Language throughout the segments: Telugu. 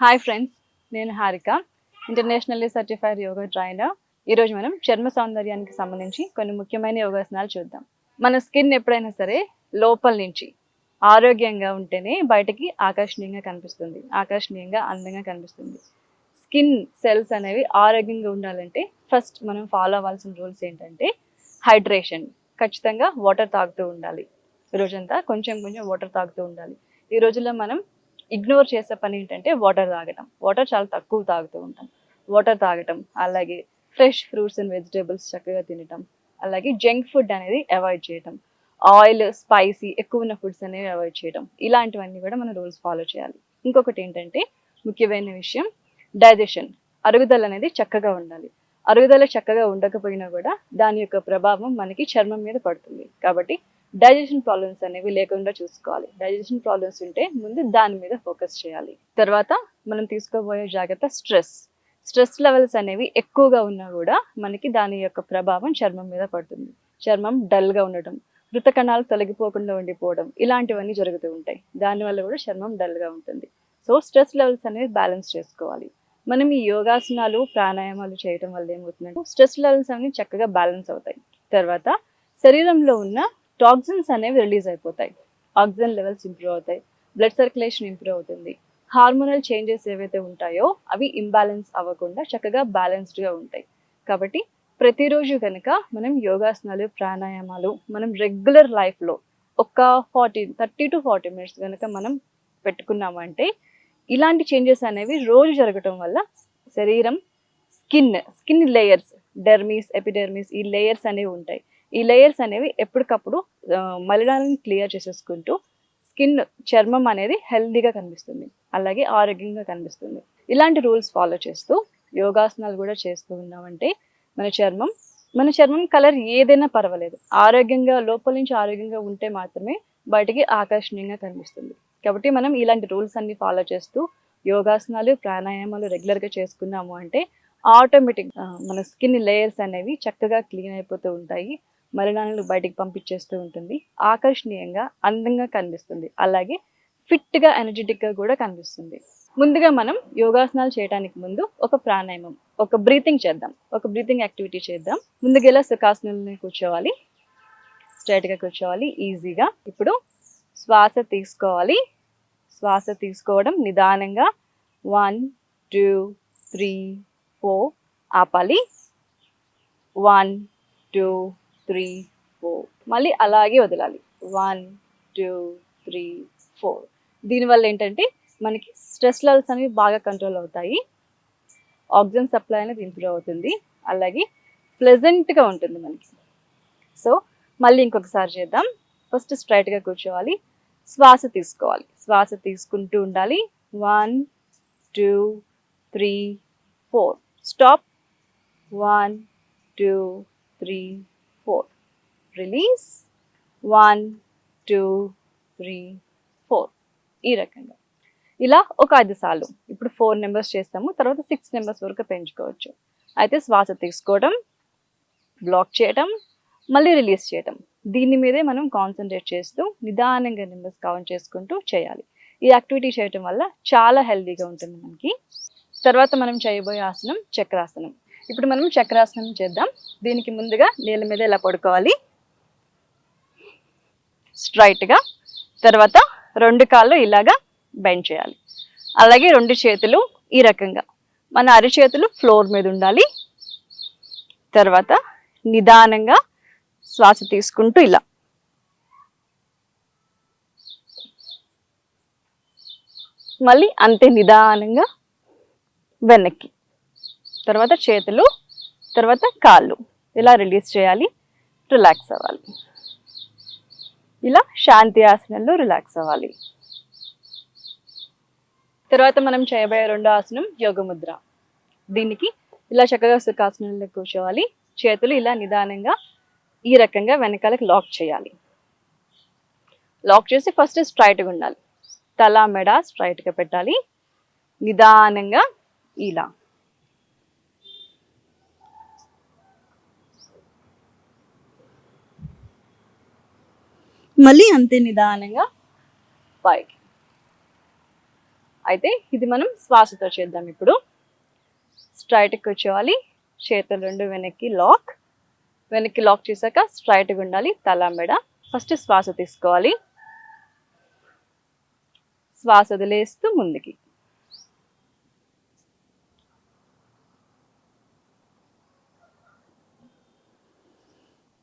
హాయ్ ఫ్రెండ్స్ నేను Harika internationally certified yoga trainer ఈరోజు మనం చర్మ సౌందర్యానికి సంబంధించి కొన్ని ముఖ్యమైన యోగాసనాలు చూద్దాం. మన స్కిన్ ఎప్పుడైనా సరే లోపల నుంచి ఆరోగ్యంగా ఉంటేనే బయటకి ఆకర్షణీయంగా కనిపిస్తుంది. ఆకర్షణీయంగా అందంగా కనిపిస్తుంది. స్కిన్ సెల్స్ అనేవి ఆరోగ్యంగా ఉండాలంటే ఫస్ట్ మనం ఫాలో అవ్వాల్సిన రూల్స్ ఏంటంటే హైడ్రేషన్ ఖచ్చితంగా వాటర్ తాగుతూ ఉండాలి. రోజంతా కొంచెం కొంచెం వాటర్ తాగుతూ ఉండాలి. ఈ రోజుల్లో మనం ఇగ్నోర్ చేసే పని ఏంటంటే వాటర్ తాగటం. వాటర్ చాలా తక్కువ తాగుతూ ఉంటాం. వాటర్ తాగటం అలాగే ఫ్రెష్ ఫ్రూట్స్ అండ్ వెజిటేబుల్స్ చక్కగా తినటం అలాగే జంక్ ఫుడ్ అనేది అవాయిడ్ చేయటం ఆయిల్ స్పైసీ ఎక్కువ ఉన్న ఫుడ్స్ అనేవి అవాయిడ్ చేయడం ఇలాంటివన్నీ కూడా మనం రూల్స్ ఫాలో చేయాలి. ఇంకొకటి ఏంటంటే ముఖ్యమైన విషయం డైజెషన్. అరుగుదల అనేది చక్కగా ఉండాలి. అరుగుదల చక్కగా ఉండకపోయినా కూడా దాని యొక్క ప్రభావం మనకి చర్మం మీద పడుతుంది. కాబట్టి డైజెషన్ ప్రాబ్లమ్స్ అనేవి లేకుండా చూసుకోవాలి. డైజెషన్ ప్రాబ్లమ్స్ ఉంటే ముందు దాని మీద ఫోకస్ చేయాలి. తర్వాత మనం తీసుకోబోయే జాగ్రత్త స్ట్రెస్ స్ట్రెస్ లెవెల్స్ అనేవి ఎక్కువగా ఉన్నా కూడా మనకి దాని యొక్క ప్రభావం చర్మం మీద పడుతుంది. చర్మం డల్గా ఉండటం మృత కణాలు తొలగిపోకుండా ఉండిపోవడం ఇలాంటివన్నీ జరుగుతూ ఉంటాయి. దానివల్ల కూడా చర్మం డల్గా ఉంటుంది. సో స్ట్రెస్ లెవెల్స్ అనేవి బ్యాలెన్స్ చేసుకోవాలి. మనం ఈ యోగాసనాలు ప్రాణాయామాలు చేయడం వల్ల ఏమవుతుందంటే స్ట్రెస్ లెవెల్స్ అనేవి చక్కగా బ్యాలెన్స్ అవుతాయి. తర్వాత శరీరంలో ఉన్న టాక్సిన్స్ అనేవి రిలీజ్ అయిపోతాయి. ఆక్సిజన్ లెవెల్స్ ఇంప్రూవ్ అవుతాయి. బ్లడ్ సర్క్యులేషన్ ఇంప్రూవ్ అవుతుంది. హార్మోనల్ చేంజెస్ ఏవైతే ఉంటాయో అవి ఇంబ్యాలెన్స్ అవ్వకుండా చక్కగా బ్యాలెన్స్డ్గా ఉంటాయి. కాబట్టి ప్రతిరోజు కనుక మనం యోగాసనాలు ప్రాణాయామాలు మనం రెగ్యులర్ లైఫ్లో ఒక forty thirty to forty minutes కనుక మనం పెట్టుకున్నామంటే ఇలాంటి చేంజెస్ అనేవి రోజు జరగటం వల్ల శరీరం skin skin layers dermis epidermis ఈ లేయర్స్ అనేవి ఉంటాయి. ఈ లేయర్స్ అనేవి ఎప్పటికప్పుడు మలినాలను క్లియర్ చేసేసుకుంటూ స్కిన్ చర్మం అనేది హెల్దీగా కనిపిస్తుంది. అలాగే ఆరోగ్యంగా కనిపిస్తుంది. ఇలాంటి రూల్స్ ఫాలో చేస్తూ యోగాసనాలు కూడా చేస్తూ ఉన్నామంటే మన చర్మం మన చర్మం కలర్ ఏదైనా పర్వాలేదు. ఆరోగ్యంగా లోపల నుంచి ఆరోగ్యంగా ఉంటే మాత్రమే బయటికి ఆకర్షణీయంగా కనిపిస్తుంది. కాబట్టి మనం ఇలాంటి రూల్స్ అన్ని ఫాలో చేస్తూ యోగాసనాలు ప్రాణాయామాలు రెగ్యులర్గా చేసుకున్నాము అంటే ఆటోమేటిక్ మన స్కిన్ లేయర్స్ అనేవి చక్కగా క్లీన్ అయిపోతూ ఉంటాయి. మలినాలను బయటికి పంపించేస్తూ ఉంటుంది. ఆకర్షణీయంగా అందంగా కనిపిస్తుంది. అలాగే ఫిట్గా ఎనర్జెటిక్గా కూడా కనిపిస్తుంది. ముందుగా మనం యోగాసనాలు చేయడానికి ముందు ఒక ప్రాణాయామం ఒక బ్రీతింగ్ చేద్దాం. ఒక బ్రీతింగ్ యాక్టివిటీ చేద్దాం. ముందుగా సుఖాసనాలని కూర్చోవాలి? స్ట్రైట్గా కూర్చోవాలి ఈజీగా. ఇప్పుడు శ్వాస తీసుకోవాలి. శ్వాస తీసుకోవడం నిదానంగా వన్ టూ త్రీ ఫోర్ ఆపాలి. One two three four. మళ్ళీ అలాగే వదలాలి. One two three four. దీనివల్ల ఏంటంటే మనకి స్ట్రెస్ లెవెల్స్ అనేవి బాగా కంట్రోల్ అవుతాయి. ఆక్సిజన్ సప్లై అనేది ఇంప్రూవ్ అవుతుంది. అలాగే ప్లెజెంట్గా ఉంటుంది మనకి. సో మళ్ళీ ఇంకొకసారి చేద్దాం. ఫస్ట్ స్ట్రైట్గా కూర్చోవాలి. శ్వాస తీసుకోవాలి. శ్వాస తీసుకుంటూ ఉండాలి. One two three four. Stop. One two three four release one two three four ఈ రకంగా. ఇలా ఒక ఐదు సార్లు. ఇప్పుడు ఫోర్ నెంబర్స్ చేస్తాము. తర్వాత సిక్స్ నెంబర్స్ వరకు పెంచుకోవచ్చు. అయితే శ్వాస తీసుకోవడం బ్లాక్ చేయటం మళ్ళీ రిలీజ్ చేయటం. దీని మీదే మనం కాన్సన్ట్రేట్ చేస్తూ నిదానంగా నెంబర్స్ కౌంట్ చేసుకుంటూ చేయాలి. ఈ యాక్టివిటీ చేయటం వల్ల చాలా హెల్దీగా ఉంటుంది మనకి. తర్వాత మనం చేయబోయే ఆసనం చక్రాసనం. ఇప్పుడు మనం చక్రాసనం చేద్దాం. దీనికి ముందుగా నేల మీద ఇలా పడుకోవాలి? స్ట్రైట్గా తర్వాత రెండు కాళ్ళు ఇలాగా బెండ్ చేయాలి. అలాగే రెండు చేతులు ఈ రకంగా. మన అరిచేతులు ఫ్లోర్ మీద ఉండాలి. తర్వాత నిదానంగా శ్వాస తీసుకుంటూ ఇలా. మళ్ళీ అంతే నిదానంగా వెనక్కి. తర్వాత చేతులు తర్వాత కాళ్ళు. ఇలా రిలీజ్ చేయాలి? రిలాక్స్ అవ్వాలి. ఇలా శాంతి ఆసనంలో రిలాక్స్ అవ్వాలి. తర్వాత మనం చేయబోయే రెండో ఆసనం యోగ ముద్ర దీనికి ఇలా చక్కగా సుఖాసనంలో కూర్చోవాలి. చేతులు ఇలా నిదానంగా ఈ రకంగా వెనకాలకి లాక్ చేయాలి. లాక్ చేసి ఫస్ట్ స్ట్రైట్గా ఉండాలి. తల మెడ స్ట్రైట్గా పెట్టాలి. నిదానంగా ఇలా. మళ్ళీ అంతే నిదానంగా పైకి. అయితే ఇది మనం శ్వాసతో చేద్దాం ఇప్పుడు. స్ట్రైట్కి కూర్చోవాలి చేతులు రెండు వెనక్కి లాక్ వెనక్కి లాక్ చేశాక స్ట్రైట్గా ఉండాలి తల మెడ. ఫస్ట్ శ్వాస తీసుకోవాలి. శ్వాస వదిలేస్తూ ముందుకి.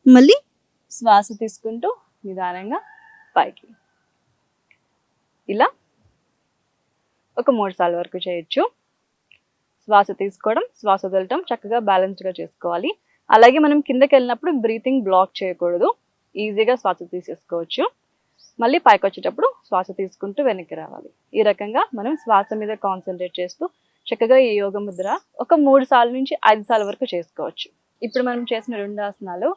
మళ్ళీ శ్వాస తీసుకుంటూ నిదానంగా పైకి. ఇలా ఒక మూడు సార్లు వరకు చేయొచ్చు. శ్వాస తీసుకోవడం శ్వాస వదలటం చక్కగా బ్యాలెన్స్డ్గా చేసుకోవాలి. అలాగే మనం కిందకి వెళ్ళినప్పుడు బ్రీతింగ్ బ్లాక్ చేయకూడదు ఈజీగా శ్వాస తీసేసుకోవచ్చు. మళ్ళీ పైకి వచ్చేటప్పుడు శ్వాస తీసుకుంటూ వెనక్కి రావాలి. ఈ రకంగా మనం శ్వాస మీద కాన్సన్ట్రేట్ చేస్తూ చక్కగా ఈ యోగ ముద్ర ఒక మూడు సార్లు నుంచి ఐదు సార్లు వరకు చేసుకోవచ్చు. ఇప్పుడు మనం చేసిన రెండు ఆసనాలు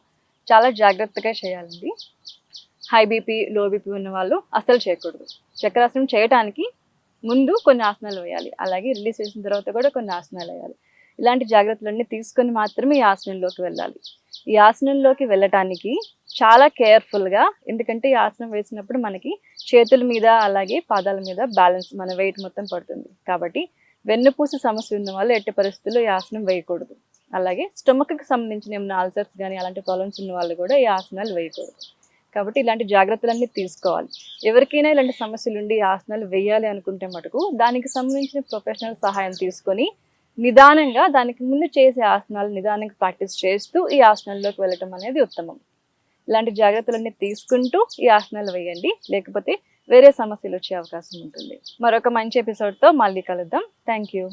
చాలా జాగ్రత్తగా చేయాలండి. హై బీపీ లో బీపీ ఉన్న వాళ్ళు అస్సలు చేయకూడదు. చక్రాసనం చేయటానికి ముందు కొన్ని ఆసనాలు వేయాలి. అలాగే రిలీజ్ చేసిన తర్వాత కూడా కొన్ని ఆసనాలు వేయాలి. ఇలాంటి జాగ్రత్తలన్నీ తీసుకొని మాత్రమే ఈ ఆసనంలోకి వెళ్ళాలి. ఈ ఆసనంలోకి వెళ్ళటానికి చాలా కేర్ఫుల్గా ఎందుకంటే ఈ ఆసనం వేసినప్పుడు మనకి చేతుల మీద అలాగే పాదాల మీద బ్యాలెన్స్ మన వెయిట్ మొత్తం పడుతుంది. కాబట్టి వెన్నుపూస సమస్య ఉన్న వాళ్ళు ఎట్టి పరిస్థితుల్లో ఈ ఆసనం వేయకూడదు. అలాగే స్టమక్కి సంబంధించిన ఏమైనా అల్సర్స్ కానీ అలాంటి ప్రాబ్లమ్స్ ఉన్న వాళ్ళు కూడా ఈ ఆసనాలు వేయకూడదు. కాబట్టి ఇలాంటి జాగ్రత్తలన్నీ తీసుకోవాలి. ఎవరికైనా ఇలాంటి సమస్యలు ఉండి ఆసనాలు వేయాలి అనుకుంటే మటుకు దానికి సంబంధించిన ప్రొఫెషనల్ సహాయం తీసుకొని నిదానంగా దానికి ముందు చేసే ఆసనాలు నిదానంగా ప్రాక్టీస్ చేస్తూ ఈ ఆసనాల్లోకి వెళ్ళటం అనేది ఉత్తమం. ఇలాంటి జాగ్రత్తలన్నీ తీసుకుంటూ ఈ ఆసనాలు వేయండి. లేకపోతే వేరే సమస్యలు వచ్చే అవకాశం ఉంటుంది. మరొక మంచి ఎపిసోడ్తో మళ్ళీ కలుద్దాం. Thank you